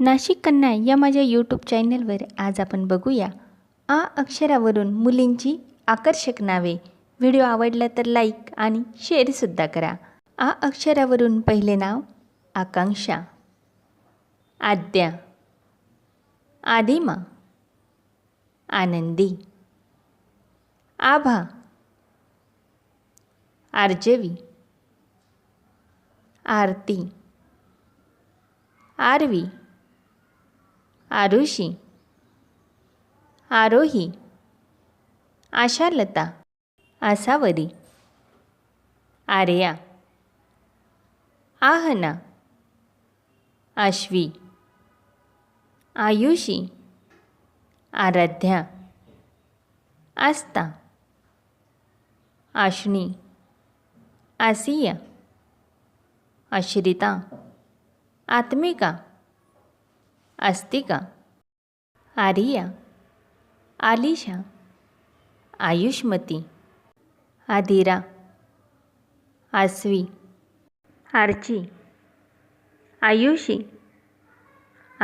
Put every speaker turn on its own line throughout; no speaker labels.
नाशिक कन्या या माझ्या यूट्यूब चॅनलवर आज आपण बघूया. आ अक्षरावरून मुलींची आकर्षक नावे. व्हिडिओ आवडला तर लाईक आणि शेअरसुद्धा करा. आ अक्षरावरून पहिले नाव आकांक्षा. आद्या. आदिमा. आनंदी. आभा. आर्जवी. आरती. आरवी. आरुषी आरोही आशालता आसावरी आर्या आहना आश्वी आयुषी आराध्या आस्था आशनी आसिया आश्रिता आत्मिका आस्तिका आरिया आलिशा आयुष्मती आदिरा आसवी आर्ची आयुषी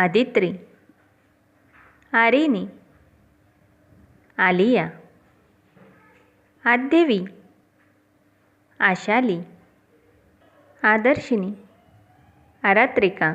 आदित्री आरिनी आलिया आद्यवी आशाली आदर्शिनी आरात्रिका.